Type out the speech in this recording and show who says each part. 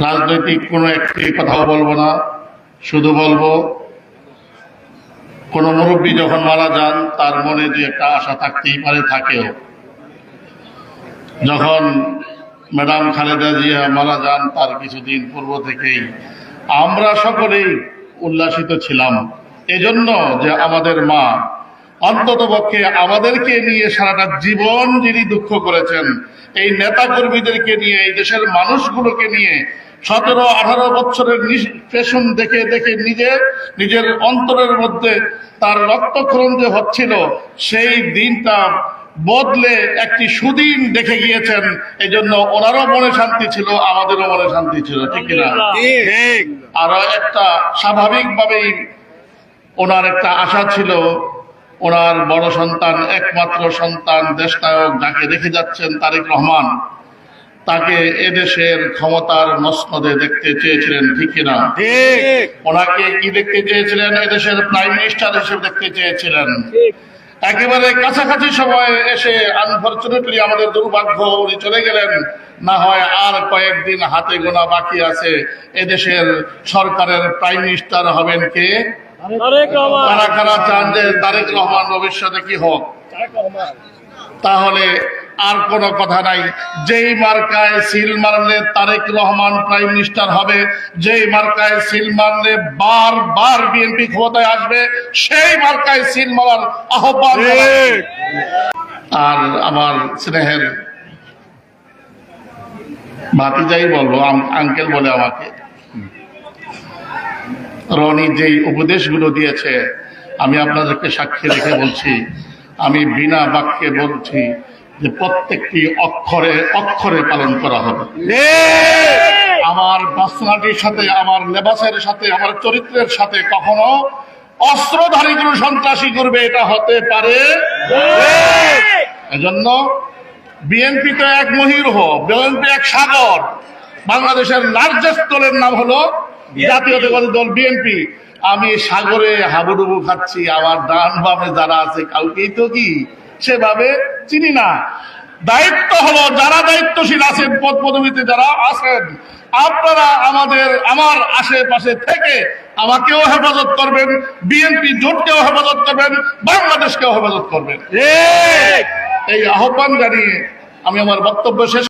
Speaker 1: রাজনৈতিক কোনো একটি কথাও বলব না, শুধু বলব, কোনো মুরব্বী যখন মারা যান, তার মনে যে একটা আশা থাকতেই পারে, থাকেও। যখন ম্যাডাম খালেদা জিয়া মারা যান, তার কিছুদিন পূর্ব থেকেই আমরা সকলেই উল্লাসিত ছিলাম। এজন্য যে আমাদের মা অন্তত পক্ষে আমাদেরকে নিয়ে সারাটা জীবন যিনি দুঃখ করেছেন এই নেতা কর্মীদেরকে নিয়ে এই দেশের মানুষগুলোকে নিয়ে সতেরো আঠারো বছরের পেশন দেখে দেখে নিজের নিজের অন্তরের মধ্যে তার রক্তক্ষরণ যে হচ্ছিল সেই দিনটা বদলে একটি সুদিন দেখে গিয়েছেন। এই জন্য ওনারও মনে শান্তি ছিল আমাদেরও মনে শান্তি ছিল ঠিক কিনা? আরও একটা স্বাভাবিকভাবেই ওনার একটা আশা ছিল ওনার বড় সন্তান একমাত্র সন্তান দেশনায়ক যাকে দেখে যাচ্ছেন তারেক রহমান তাকে এদেশের ক্ষমতার মসনদে দেখতে চেয়েছিলেন ঠিক কিনা? ওনাকে কি দেখতে চেয়েছিলেন? এদেশের প্রাইম মিনিস্টার হিসেবে দেখতে চেয়েছিলেন। একেবারে কাছাকাছি সময়ে এসে আনফর্চুনেটলি আমাদের দুর্ভাগ্য উনি চলে গেলেন। না হয় আর কয়েকদিন হাতে গোনা বাকি আছে। এদেশের সরকারের প্রাইম মিনিস্টার হবেন কে?
Speaker 2: তারেক রহমান।
Speaker 1: কারা কারা চান যে তারেক রহমান ভবিষ্যতে কি হোক? তাহলে আর কোনো কথা নাই। যেই মার্কায় সিল মারলে তারেক রহমান প্রাইম মিনিস্টার হবে যেই মার্কায় সিল মারলে বার বার বিএনপি ক্ষমতায় আসবে সেই মার্কায় সিল মারার আহ্বান আর আমার স্নেহের ভাতিজাই বলব আঙ্কেল বলে আমাকে। রনি যেই উপদেশগুলো দিয়েছে, আমি আপনাদেরকে সাক্ষী রেখে বলছি, আমি বিনা বাক্যে বলছি যে প্রত্যেকটি অক্ষরে অক্ষরে পালন করা হবে। আমার বাসনাটির সাথে, আমার লেবাসের সাথে, আমার চরিত্রের সাথে কখনো অস্ত্রধারী কোনো সন্ত্রাসী করবে, এটা হতে পারে। এজন্য বিএনপি তো এক মহিরহ বিএনপি এক সাগর, বাংলাদেশের লার্জেস্ট দলের নাম হলো জাতীয়তাবাদী দল বিএনপি আমি সাগরে হাবুডুবু খাচ্ছি আমার ডান বামে যারা আছে কাউকেই তো কি সেভাবে চিনি না। দায়িত্ব হলো যারা দায়িত্বশীল আছেন পদ পদবিতে যারা আছেন আপনারা আমাদের আমার আশেপাশে থেকে আমাকেও হেফাজত করবেন বিএনপি জোটকেও হেফাজত করবেন বাংলাদেশকেও হেফাজত করবেন। এই আহ্বান জানিয়ে আমি আমার বক্তব্য শেষ